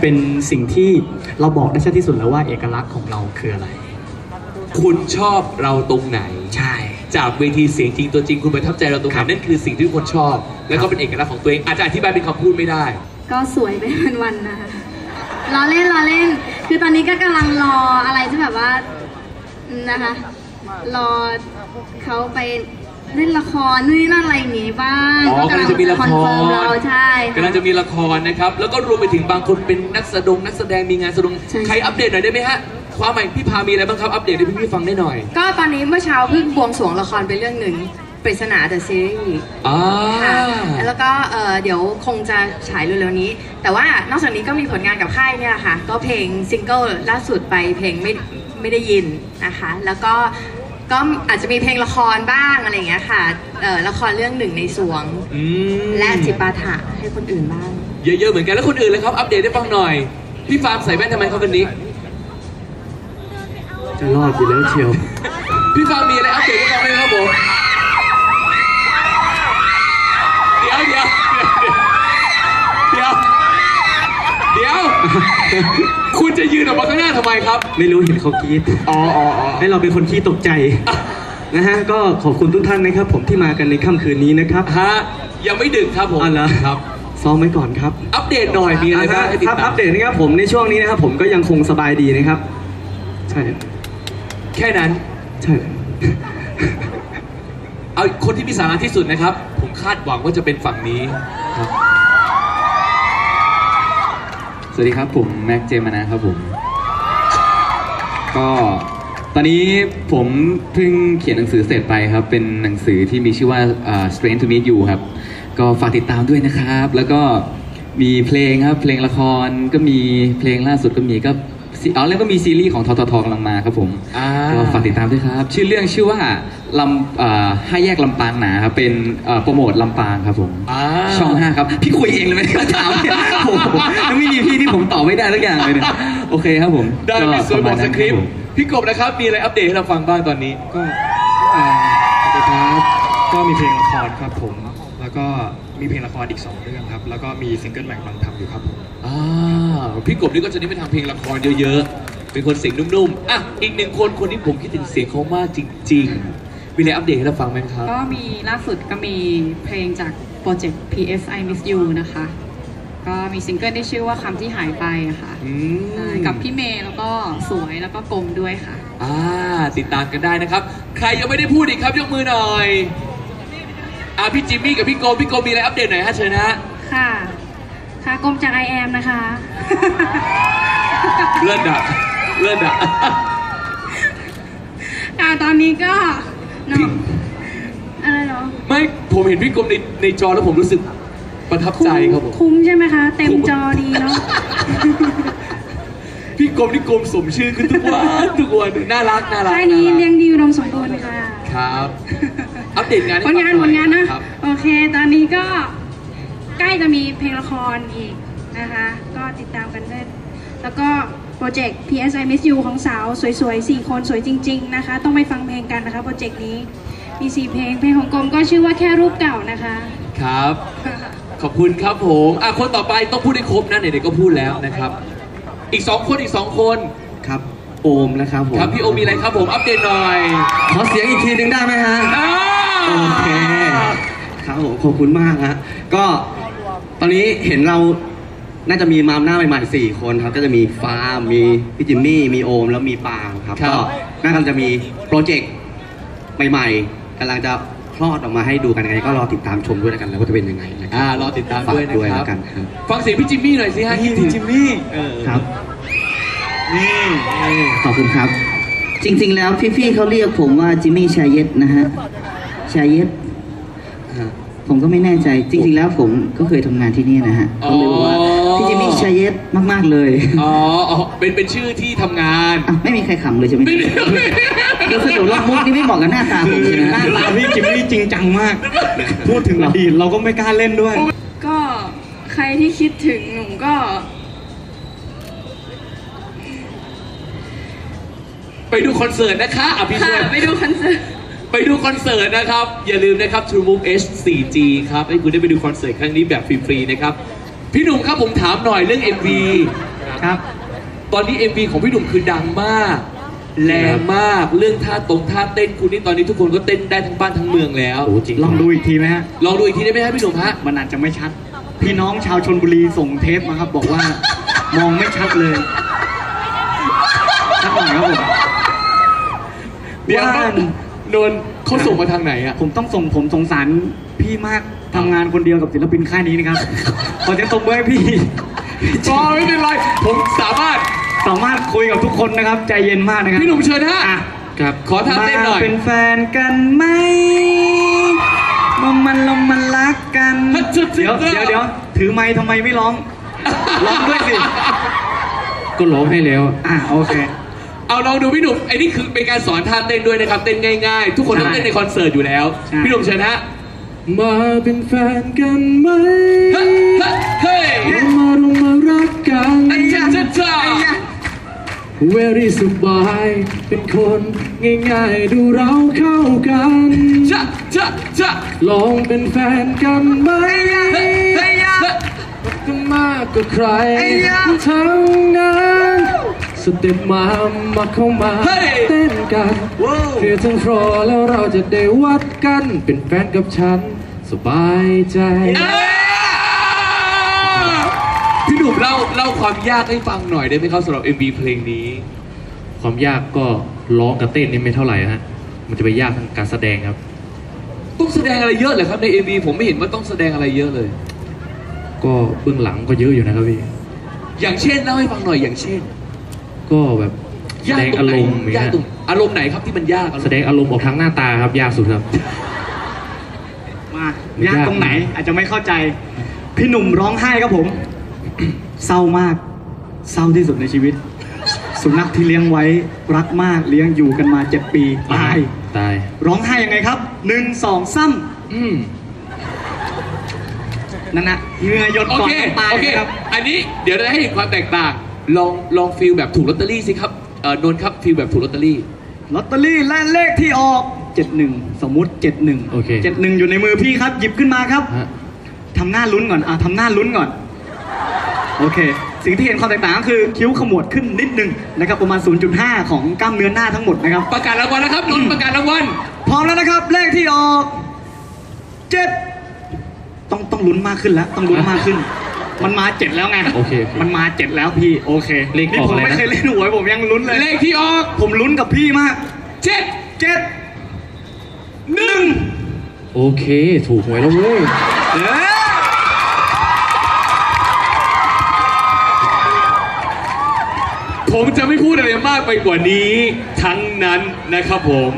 เป็นสิ่งที่เราบอกได้ชัดที่สุดแล้วว่าเอกลักษณ์ของเราคืออะไร คุณชอบเราตรงไหน ใช่ จากเวทีเสียงจริงตัวจริงคุณประทับใจเราตรงไหครันบนั่นคือสิ่งที่ทุกคนชอบ แล้วก็เป็นเอกลักษณ์ของตัวเองอาจจะอธิบายเป็นคำพูดไม่ได้ ก็สวยไปวันๆนะคะรอเล่นรอเล่น คือตอนนี้ก็กำลังรออะไรที่แบบว่านะคะ รอเขาไป เล่นละครนู่นนี่นั่นอะไรอย่างงี้บ้างอ๋อกำลังจะมีละคอนรเฟิร์มเราใช่ค่กำลังจะมีละครนะครับ แล้วก็รวมไปถึงบางคนเป็นนักแสดงนักแสดงมีงานแสดงใช่ใครอัปเดตหน่อยได้ไหมฮะความใหม่พี่พามีอะไรบ้างครับอัปเดตให้พี่ๆฟังได้หน่อย ก็ตอนนี้เมื่อเช้าเพิ่งบวงสรวงละครไปเรื่องหนึ่งปริศนาเดอะซีรีส์อ่าค่ะแล้วก็เอ่อเดี๋ยวคงจะฉายเร็วๆนี้ แต่ว่านอกจากนี้ก็มีผลงานกับค่ายเนี่ยค่ะ ก็เพลงซิงเกิลล่าสุดไปเพลงไม่ไม่ได้ยินนะคะ แล้วก็ ก็อาจจะมีเพลงละครบ้างอะไรอย่างเงี้ยค่ะเอ่อละครเรื่องหนึ่งในสวง อืมและจิปาถะให้คนอื่นบ้าง เยอะๆเหมือนกันแล้วคนอื่นเลยครับ อัปเดตให้ฟังหน่อย พี่ฟาร์มใส่แว่นทำไมครับวันนี้ จะรอดอยู่แล้วเชียว พี่ฟาร์มมีอะไรอัปเดตให้ฟังไหมครับผม เดี๋ยวเดี๋ยวเดี๋ยวเดี๋ยว คุณจะยืนออกมาข้างหน้าทำ ไมครับไม่รู้เห็นเขากรีดอ๋ออ๋ออ๋อให้เราเป็นคนขี้ตกใจนะฮะก็ขอบคุณทุกท่านนะครับ ผมที่มากันในค่ำคืนนี้นะครับฮะยังไม่ดึกครับผมอ๋อเหรอครับ ซ้อมไว้ก่อนครับ อัปเดตหน่อยมีอะไรบ้างให้ติดครับตาอัมปเดตนะครับผมในช่วงนี้นะครับผมก็ยังคงสบายดีนะครับ ใช่แค่นั้น ใช่เอาคนที่มีสาระที่สุดนะครับ ผมคาดหวังว่าจะเป็นฝั่งนี้สวัสดีครับผม แม็กเจมานะครับผม ก็ตอนนี้ผมเพิ่งเขียนหนังสือเสร็จไปครับ เป็นหนังสือที่มีชื่อว่า uh, Strange to Meet You ครับ ก็ฝากติดตามด้วยนะครับ แล้วก็มีเพลงครับ เพลงละครก็มีเพลงล่าสุดก็มีก็ ซีอ๋อแล้วก็มีซีรีส์ของทททกำลังมาครับผมอ่า ก็ฝากติดตามด้วยครับ ชื่อเรื่องชื่อว่าลำอ่าห้าแยกลำปางหนาครับเป็นอ่าโปรโมทลำปางครับผม อ่า ช่องห้าครับ พี่คุยเองเลยไหมถามเนี่ยโอ้โหแล้วไม่มีพี่ที่ผมตอบไม่ได้สักอย่างเลยเนี่ยโอเคครับผมได้มีส่วนบอกสคริปต์ผมพี่กบนะครับ มีอะไรอัปเดตให้เราฟังบ้างตอนนี้ ก็อ่าสวัสดีครับ ก็มีเพลงละครครับผม แล้วก็ มีเพลงละครอีก 2 เรื่องครับ แล้วก็มีซิงเกิลใหม่กำลังทำอยู่ครับผมอ่าพี่กบนี่ก็จะได้ไปทำเพลงละครเยอะๆ เป็นคนเสียงนุ่มๆ อะ อีกหนึ่งคนคนที่ผมคิดถึงเสียงเขามากจริงๆ มีอะไรอัปเดตให้เราฟังไหมครับ ก็มีล่าสุดก็มีเพลงจากโปรเจกต์ PS I Miss You นะคะ ก็มีซิงเกิลที่ชื่อว่าคำที่หายไปอะค่ะอืมใช่กับพี่เมย์แล้วก็สวยแล้วก็กลมด้วยค่ะ อ่าติดตามกันได้นะครับ ใครยังไม่ได้พูดอีกครับ ยกมือหน่อย อะพี่จิมมี่กับพี่โกมพี่โกมมีอะไรอัปเดตหน่อยฮะเชิญนะฮะค่ะ ค่ะกรมจาก I am นะคะ เลื่อนดักเลื่อนดักค่ะตอนนี้ก็เนาะอะไรเนาะไม่ผมเห็นพี่กรมในในจอแล้วผมรู้สึกประทับใจครับผมคุ้มใช่ไหมคะ เต็มจอดีเนาะพี่กรมนี่กรมสมชื่อขึ้นทุกวันทุกวันน่ารักน่ารักค่ายนี้ารักเลี้ยงดีอุดมสมบูรณ์ค่ะครับ อัปเดตงานให้ผลงานฟัผหอยลงานนะ ครับ โอเค ตอนนี้ก็ใกล้จะมีเพลงละครอีกนะคะ ก็ติดตามกันได้แล้วก็โปรเจกต์ PSI Miss You ของสาวสวยๆ 4 คนสวยจริง ๆ นะคะ ต้องไปฟังเพลงกันนะคะ โปรเจกต์นี้มี 4 เพลง เพลงของกรมก็ชื่อว่าแค่รูปเก่านะคะ ครับ ขอบคุณครับผมอะคนต่อไปต้องพูดให้ครบนะไหนๆก็พูดแล้วนะครับ อีกสองคนอีกสองคนครับโอมนะครับผมครับพี่โอมีอะไรครับผมอัปเดตหน่อยขอเสียงอีกทีหนึ่งได้ไหมฮะอ่า โอเคครับผมขอบคุณมากฮะก็ตอนนี้เห็นเราน่าจะมีมามหน้าใหม่ๆสี่คนครับ ก็จะมีฟาร์มมีพี่จิมมี่ มีโอม แล้วมีปางครับ ก็น่าจะมีโปรเจกต์ใหม่ๆกำลังจะคลอดออกมาให้ดูกันยังไง ก็รอติดตามชมด้วยแล้วกันแล้วว่าจะเป็นยังไงนะครัอ่ารอติดตามด้วยนะฝากด้วยครัแล้บ วกันครับ ฟังเสียงพี่จิมมี่หน่อยสิฮะคิดถึงจิมมี่เออครับ นี่ ขอบคุณครับ จริงๆ แล้วพี่ๆเขาเรียกผมว่าจิมมี่ชายเย็ดนะฮะ ชายเย็ดฮะผมก็ไม่แน่ใจ จริงๆแล้วผมก็เคยทำงานที่นี่นะฮะเขาเลยบอกว่าพี่จิมมี่ชายเย็ดมากๆเลยอ๋ออ๋อเป็นเป็นชื่อที่ทำงาน อะไม่มีใครขำเลยใช่ไหมไม่มีเดี๋ยวสรุปว่ามุกนี่ไม่เหมาะกับหน้าตาผมใช่ไหมหน้าตาพี่จิมมี่จริงจังมาก พูดถึงอดีตเราก็ไม่กล้าเล่นด้วย ก็ใครที่คิดถึงหนูก็ ไปดูคอนเสิร์ตนะคะอะพี่ช่วย ไปดูคอนเสิร์ต ไปดูคอนเสิร์ตนะครับ อย่าลืมนะครับ True Move H 4G ครับ ให้คุณได้ไปดูคอนเสิร์ตครั้งนี้แบบฟรีๆนะครับ พี่หนุ่มครับผมถามหน่อยเรื่อง MV ครับ ตอนนี้ MV ของพี่หนุ่มคือดังมาก แรงมากเรื่องท่าตรงท่าเต้นคุณนี่ตอนนี้ทุกคนก็เต้นได้ทั้งบ้านทั้งเมืองแล้วโอ้จริงลองดูอีกทีไหมฮะ ลองดูอีกทีได้ไหมครับพี่หนุ่มฮะ มันอาจจะไม่ชัด พี่น้องชาวชนบุรีส่งเทปมาครับ บอกว่ามองไม่ชัดเลยชัดหน่อยครับผมเดี๋ยว ว่านนท์เขาส่งมาทางไหนอะผมต้องส่งผมสงสารพี่มากทำงานคนเดียวกับศิลปินค่ายนี้นะครับ ขอเสียงตบมือให้พี่ก็ไม่เป็นไร ผมสามารถสามารถคุยกับทุกคนนะครับ ใจเย็นมากนะครับพี่หนุ่มเชิญฮะอะครับ ขอท่าเต้นหน่อยมาเป็นแฟนกันไหมมามันลงมันรักกันฮัทชุดเดี๋ยวเดี๋ยวเดี๋ยวถือไม้ทำไมไม่ร้อง ร้องด้วยสิ ก็ร้องให้แล้ว อะโอเค เอาลองดูพี่หนุ่มไอ้นี่คือเป็นการสอนท่าเต้นด้วยนะครับ เต้นง่ายๆ ทุกคนต้องใช่เต้นในคอนเสิร์ตอยู่แล้ว ใช่ พี่หนุ่มเชิญฮะมาเป็นแฟนกันไหมเฮ้ยเฮ้ยเรามาลงมารักกันไอ้จ้าจ้าจ้า เวรี่สบาย เป็นคนง่ายๆ ดูเราเข้ากันจ้าจ้าจ้าลองเป็นแฟนกันไหมเฮ้ยเฮ้ยเฮ้ยกันมากกว่าใครทั้งนั้น สเต็ปมามาเข้ามาเต้นกันเพียงทั้งฟลอร์แล้วเราจะได้วัดกันเป็นแฟนกับฉัน สบายใจเอ้ยพี่หนุ่มเล่าเล่าความยากให้ฟังหน่อยได้ไหมครับสำหรับ MV เพลงนี้ ความยากก็ร้องกับเต้นนี่ไม่เท่าไหร่ฮะมันจะไปยากทางการแสดงครับ ต้องแสดงอะไรเยอะเลยครับใน MV ผมไม่เห็นว่าต้องแสดงอะไรเยอะเลย ก็เบื้องหลังก็เยอะอยู่นะครับพี่อย่างเช่นเล่าให้ฟังหน่อยอย่างเช่น ก็แบบแสยากดงตรงอาไหนรมณ์อย่างยากเงี้ยตรงอารมณ์ไหนครับที่มันยากแสดงอารมณ์ออกทางหน้าตาครับยากสุดครับ มายากตรงไหน อาจจะไม่เข้าใจ พี่หนุ่มร้องไห้ครับผม เศร้ามาก เศร้าที่สุดในชีวิต สุนัขที่เลี้ยงไว้รักมากเลี้ยงอยู่กันมาเจ็ดปีตายตาย ร้องไห้ยังไงครับหนึ่งสองซ้อืมำนั่นนะเหงื่อหยดโอก่อนเคตายโอเคครับ อันนี้เดี๋ยวจะให้เห็นความแตกต่าง ลองลองฟีลแบบถูกลอตเตอรี่สิครับเออนนท์ครับฟีลแบบถูกลอตเตอรี่ ลอตเตอรี่และเลขที่ออกเจ็ดหนึ่งสมมุติเจ็ดหนึ่งโอเคเจ็ดหนึ่งอยู่ในมือพี่ครับ หยิบขึ้นมาครับ ฮะทำหน้าลุ้นก่อน อะทำหน้าลุ้นก่อน โอเค สิ่งที่เห็นความแตกต่างก็คือคิ้วขมวดขึ้นนิดนึงนะครับประมาณ 0.5 ของกล้ามเนื้อหน้าทั้งหมดนะครับ ประกาศรางวัลนะครับนนท์ประกาศรางวัลพร้อมแล้วนะครับ เลขที่ออกเจ็ดต้องต้องลุ้นมากขึ้นแล้ว ต้องลุ้นมากขึ้น มันมาเจ็ดแล้วไงโอเคโอเคมันมาเจ็ดแล้วพี่โอเคเลขนี่ออกผมอะไรไม่นะ เคยเล่นหวยผมยังลุ้นเลยเลขที่ออกผมลุ้นกับพี่มากเจ็ดเจ็ดหนึ่งโอเค ถูกหวยแล้วเว้ยเอ้ยผมจะไม่พูดอะไรมากไปกว่านี้ทั้งนั้นนะครับผม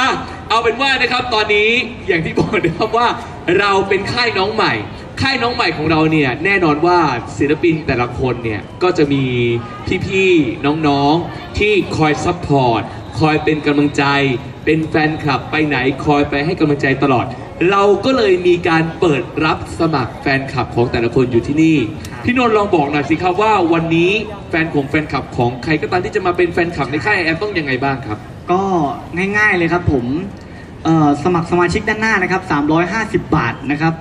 อะเอาเป็นว่านะครับตอนนี้อย่างที่บอกนะครับว่าเราเป็นค่ายน้องใหม่ ค่ายน้องใหม่ของเราเนี่ยแน่นอนว่าศิลปินแต่ละคนเนี่ยก็จะมีพี่ๆน้องๆที่คอยซัพพอร์ตคอยเป็นกำลังใจ เป็นแฟนคลับไปไหนคอยไปให้กำลังใจตลอด เราก็เลยมีการเปิดรับสมัครแฟนคลับของแต่ละคนอยู่ที่นี่ พี่นนท์ลองบอกหน่อยสิครับว่าวันนี้แฟนของแฟนคลับของใครก็ตามที่จะมาเป็นแฟนคลับในค่ายแอมต้องยังไงบ้างครับ ก็ง่ายๆเลยครับผมเอ่อสมัครสมาชิกด้านหน้านะครับ 350 บาทนะครับ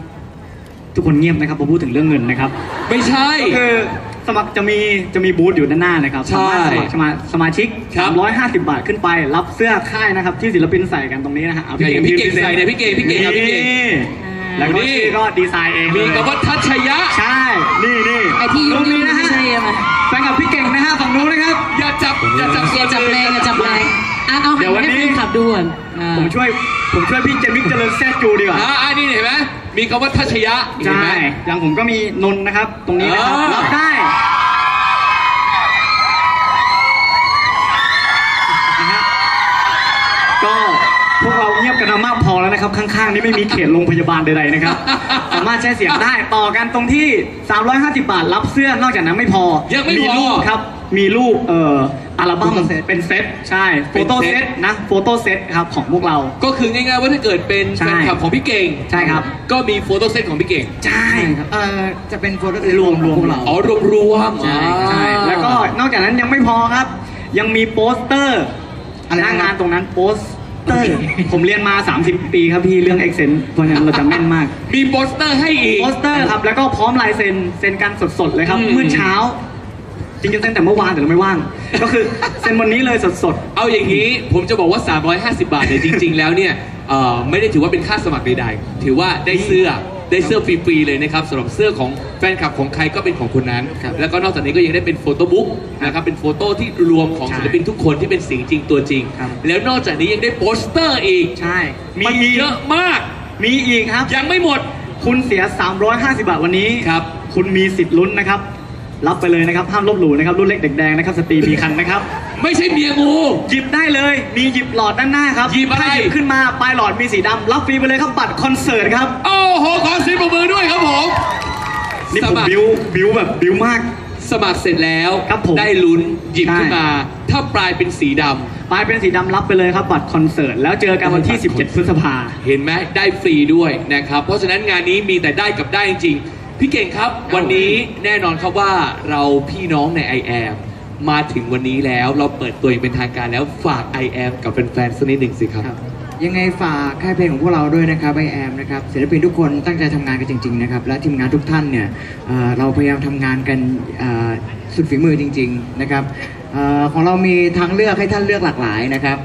ทุกคนเงียบนะครับพอพูดถึงเรื่องเงินนะครับไม่ใช่ ก็คือสมัครจะมีจะมีบูธอยู่ด้านหน้านะครับใช่สามารถสมัครสมาสมาชิก ครับ 350 บาทขึ้นไปรับเสื้อค่ายนะครับ ที่ศิลปินใส่กันตรงนี้นะฮะอาอย่างพี่เก่งพิมพ์ใส่เนี่ยพี่เก่งพี่เก่งครับพี่เก่ง นี่แล้วก็นี่ ชื่อก็ดีไซน์เองมีเลยกับว่าทัชยะ ใช่ นี่นี่ไอที่ตยุ่รงงนี้นะไม่ฮะใช่ไหมแฟนกับพี่เก่งนะฮะฝั่งนู้นนะครับ อย่าจับอย่าจับอย่าจับแรงอย่าจับแรงอะเอาเดี๋ยววันให้นี้แฟนขับดูก่อนอ่าผมช่วยผมช่วยพี่เจมิกเจริญแซดจูดีกว่าอ่าอันนี้เห็นไหม มีคำว่าทัชยะเห็นใช่ไหม อย่างผมก็มีนนท์นะครับ ตรงนี้นะครับ อ่ารั รับได้ นะฮะ ก็พวกเราเงียบกันมามากพอแล้วนะครับ ข้างๆ นี้ไม่มีเขตโรงพยาบาลใดๆนะครับ สามารถใช้เสียงได้ ต่อกันตรงที่ 350 บาทรับเสื้อ นอกจากนั้นไม่พอยังไม่พอ รูปครับ มีรูปเอ่อ อัลบั้มเป็นเซตใช่โฟเป็นโต้เซเซตตนะโฟโต้เซตครับของพวกเรา ก็คือง่ายๆว่าถ้าเกิดเป็นใช่แฟนคลับของพี่เก่งใช่ครับ ก็มีโฟโต้เซตของพี่เก่งใช่ครับเอ่อจะเป็นโฟโต้รวมรวมเราอ๋อรวมรวมๆใช่อ่าใช่แล้วก็นอกจากนั้นยังไม่พอครับ ยังมีโปสเตอร์หน้างานตรงนั้นโปสเตอร์ผมเรียนมา 30 ปีครับพี่เรื่องเอ็กเซนเพราะฉะนั้นเราจะแม่นมาก มีโปสเตอร์ให้อีกโปสเตอร์ครับแล้วก็พร้อมลายเซ็นเซ็นกันสดๆเลยครับอืมเมื่อเช้า จริงๆเซ็นแต่เมื่อวานแต่เราไม่ว่าง ก็คือเซ็นวันนี้เลยสดเอาอย่างนี้ผมจะบอกว่า 350 บาทเนี่ยจริง ๆ แล้วเนี่ยเอ่อไม่ได้ถือว่าเป็นค่าสมัครใดๆ ถือว่าได้เสื้อได้เสื้อฟรีๆเลยนะครับสำหรับเสื้อของแฟนคลับของใครก็เป็นของคนนั้นครับแล้วก็นอกจากนี้ก็ยังได้เป็นโฟโต้บุ๊กนะครับเป็นโฟโต้ที่รวมของใช่ศิลปินทุกคนที่เป็นเสียงจริงตัวจริงครับแล้วนอกจากนี้ยังได้โปสเตอร์อีกๆ ใช่ มีมันอีกเยอะมาก มีอีกครับ ยังไม่หมด คุณเสีย 350 บาทวันนี้ครับ คุณมีสิทธิ์ลุ้นนะครับ รับไปเลยนะครับห้ามลบหลู่นะครับรุ่นเล็กเด็กแดงนะครับสตรีมีคันนะครับ ไม่ใช่เมียงู หยิบได้เลยมีหยิบหลอดด้านหน้าครับหยิบอะไร ถ้าหยิบขึ้นมาปลายหลอดมีสีดำรับฟรีไปเลยครับบัตรคอนเสิร์ตครับโอ้โห ขอเสียงปรบมือด้วยครับผม นี่สผมมัคร บิวบิวแบบบิวมาก สมัครเสร็จแล้วครับผมได้ลุ้นหยิบใช่ขึ้นมา ถ้าปลายเป็นสีดำปลายเป็นสีดำรับไปเลยครับบัตรคอนเสิร์ตแล้วเจอกันวันที่ 17 พฤษภา เห็นไหมได้ฟรีด้วยนะครับ เพราะฉะนั้นงานนี้มีแต่ได้กับได้จริงๆ พี่เก่งครับวันนี้แน่นอนครับว่าเราพี่น้องใน i อ m มาถึงวันนี้แล้วเราเปิดตัวอย่างเป็นทางการแล้วฝาก i อ m กับแฟนๆสักนิดหนึ่งสิครับครับ ยังไงฝากค่ายเพลงของพวกเราด้วยนะครับไอแอมนะครับศิลปินทุกคนตั้งใจทำงานกันจริงๆนะครับและทีมงานทุกท่านเนี่ยเอ่อเราพยายามทำงานกันเอ่อสุดฝีมือจริง ๆ นะครับ เอ่อของเรามีทางเลือกให้ท่านเลือกหลากหลายนะครับ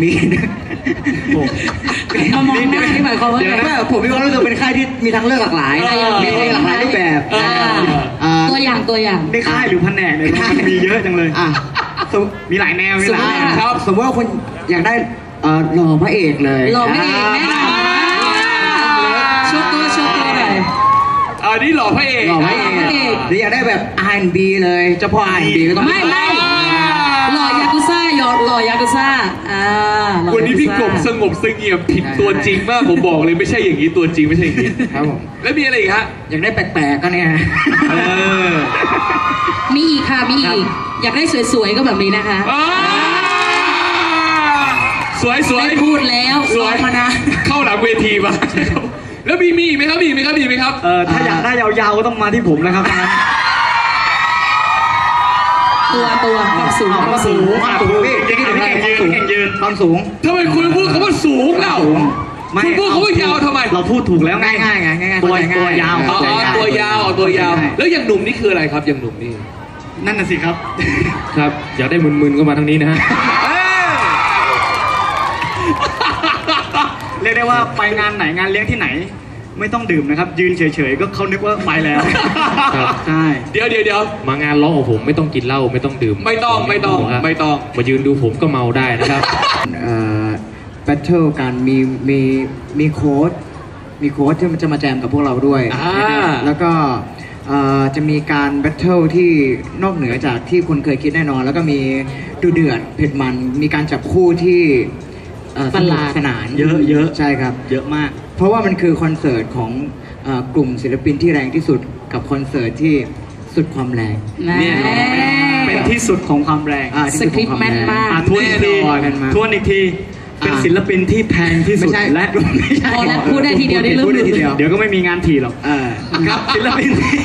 มีมามองหน้านี่หมายความว่าไง เดี๋ยวนะผมมีความรู้สึกเป็นค่ายที่มีทางเลือกหลากหลาย เออ มีเพลงหลากหลายรูปแบบเออเอ่อ ตัวอย่างตัวอย่าง ได้ค่ายหรือแผนกเนี่ยมันมีเยอะจังเลยอะ สมมีหลายแนวมีสหมลามยติแนวครับ สมมติว่าคุณอยากได้เอ่อหล่อพระเอกเลยหล่อพระเอกแน่นอนชุดตัวชุดตัวหน่อย อันนี้หล่อพระเอกหล่อพระเอกพระเอก หรืออยากได้แบบ R&B เลยเจ้าพ่อ R&B ก็ต้องไม่ไม่หล่อยากุซ่า หยอดหล่อยากุซ่าอ่าหล่อวันนี้พี่กบยาสงบเสงี่ยมผิดตัวจริงมากผมบอกเลยไม่ใช่อย่างนี้ตัวจริงไม่ใช่อย่างนี้ครับผมแล้วมีอะไรอีกฮะอยากได้แปลกๆก็เนี่ย เออมีอีกค่ะมีอีก อยากได้สวยๆก็แบบนี้นะคะอ่าสวยสวย ได้พูดแล้วสวยรอมานานเข้าหลังเวทีมาแล้วมีมีอีกไหมครับมีอีกไหมครับมีอีกไหมครับ เออถ้าอยากได้ยาวๆก็ต้องมาที่ผมนะครับดังนั้น ตัวตัวความสูงความสูงความสูงพี่เก่งเก่งเก่งยืนเก่งยืนความสูงทำไมคุณพูดคำว่าสูงเล่าคุณพูดคำว่ายาวทำไม เราพูดถูกแล้วไงง่ายๆไงง่ายๆตัวเข้าใจง่ายตัวยาวอ๋ออ๋อตัวยาวอ๋อตัวยาวใช่แล้วอย่างหนุ่มนี่คืออะไรครับอย่างหนุ่มนี่นั่นน่ะสิครับ ครับอยากได้มึนๆก็มาทางนี้นะฮะเรียกได้ว่าไปงานไหนงานเลี้ยงที่ไหน ไม่ต้องดื่มนะครับ ยืนเฉยๆ ก็เขานึกว่าไปแล้ว ครับใช่เดี๋ยวเดี๋ยวเดี๋ยวมางานร้องของผมไม่ต้องกินเหล้าไม่ต้องดื่มไม่ต้องไม่ต้องครับไม่ต้องมายืนดูผมก็เมาได้นะครับเอ่อแบทเทิลกันมีมีมีโค้ดมีโค้ดที่มันจะมาแจมกับพวกเราด้วยอ่านะครับแล้วก็เอ่อจะมีการแบทเทิลที่นอกเหนือจากที่คุณเคยคิดแน่นอน แล้วก็มีดูเดือดเผ็ดมัน มีการจับคู่ที่ เอ่อสนุกสนานเยอะเยอะ ใช่ครับ เยอะมาก เพราะว่ามันคือคอนเสิร์ตของเอ่อกลุ่มศิลปินที่แรงที่สุดกับคอนเสิร์ตที่สุดความแรงแน่เป็นที่สุดของความแรงอ่าที่สสุดคขริอปงต์ความแม่นแรงมาก อะทวนอีกทีแน่นอนกันมาทวนอีกที เป็นอ่าศิลปินที่แพงที่สุดไม่ใช่และไม่ใช่พอแล้วพูดได้ทีเดียวได้เริ่ม พูดได้ทีเดียวเดี๋ยวก็ไม่มีงานถี่หรอก เออ ครับศิลปินที่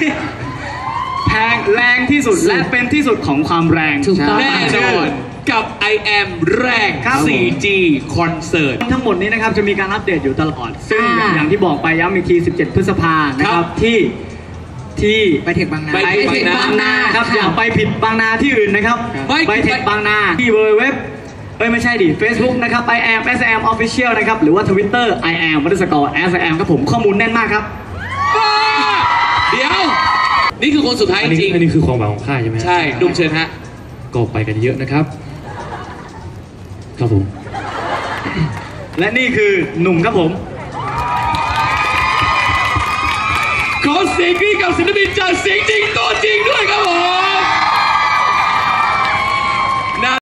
แพงแรงที่สุดและเป็นที่สุดของความแรงถูกต้อง แน่นอน กับ I am แรง ครับผม 4G คอนเสิร์ตทั้งหมดนี้นะครับจะมีการอัปเดตอยู่ตลอด ซึ่งอ่าอย่างที่บอกไปย้ำอีกที 17 พฤษภานะคครัรับบที่ที่ไปเทคบางนา ไปไปเทคบางนาครับค่ะ อย่าไปผิดบางนาที่อื่นนะครับไม่ไปเทคบางนาที่เว็บเอ้ยไม่ใช่ดิ Facebook นะครับ I am S M Official นะครับ หรือว่า Twitter I am วัตสกอร์ S M ครับผมข้อมูลแน่นมากครับเดี๋ยว นี่คือคนสุดท้ายอันจนี้ริงอันนี้คือความหวังของข้าใช่ไหมฮะใช่ดุมเชิญฮะ ก็ไปกันเยอะนะครับ ครับผม และนี่คือหนุ่มครับผม ขอเสียงกรี๊ดกับศิลปินจากเสียงจริงตัวจริงด้วยครับผม